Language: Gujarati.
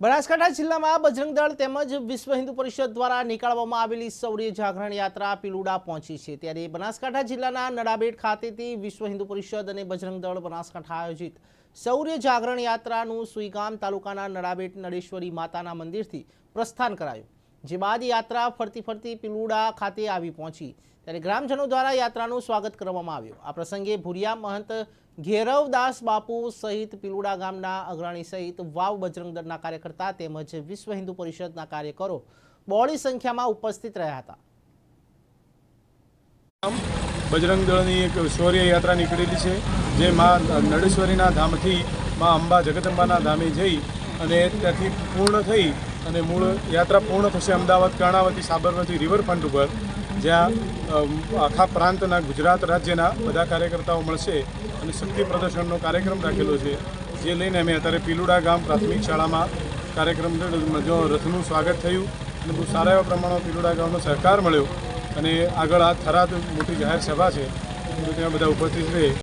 બનાસકાંઠા જિલ્લામાં બજરંગ દળ તેમજ વિશ્વ હિન્દુ પરિષદ દ્વારા નીકાળવામાં આવેલી શૌર્ય જાગરણ યાત્રા પિલુડા પહોંચી છે. ત્યારે બનાસકાંઠા જિલ્લાના નડાબેટ ખાતેથી વિશ્વ હિન્દુ પરિષદ અને બજરંગ દળ બનાસકાંઠા આયોજિત શૌર્ય જાગરણ યાત્રાનું સુઈગામ તાલુકાના નડાબેટ નડેશ્વરી માતાના મંદિરથી પ્રસ્થાન કરાયું. જે બાદ યાત્રા ફરતી ફરતી પિલુડા ખાતે આવી પહોંચી. ત્યારે ગ્રામજનો દ્વારા યાત્રાનું સ્વાગત કરવામાં આવ્યું. આ પ્રસંગે ભુરિયા મહંત ઘેરવદાસ બાપુ સહિત પિલુડા ગામના અગ્રણી સહિત વાવ બજરંગ દળના કાર્યકર્તા તેમજ વિશ્વ હિન્દુ પરિષદના કાર્યકરો બહોળી સંખ્યામાં ઉપસ્થિત રહ્યા હતા. બજરંગ દળની એક શૌર્ય યાત્રા નીકળેલી છે, જે માં નળેશ્વરીના ધામથી માં અંબા જગદંબાના ધામે જઈ અને ત્યાંથી પૂર્ણ થઈ અને મૂળ યાત્રા પૂર્ણ થશે અમદાવાદ, કર્ણાવતી, સાબરમતી રિવરફ્રન્ટ ઉપર, જ્યાં આખા પ્રાંતના ગુજરાત રાજ્યના બધા કાર્યકર્તાઓ મળશે અને શક્તિ પ્રદર્શનનો કાર્યક્રમ રાખેલો છે, જે લઈને અમે અત્યારે પીલુડા ગામ પ્રાથમિક શાળામાં કાર્યક્રમ જો રથનું સ્વાગત થયું અને બહુ સારા એવા પ્રમાણમાં પીલુડા ગામનો સહકાર મળ્યો અને આગળ આ થરાદ મોટી જાહેર સભા છે ત્યાં બધા ઉપસ્થિત રહે.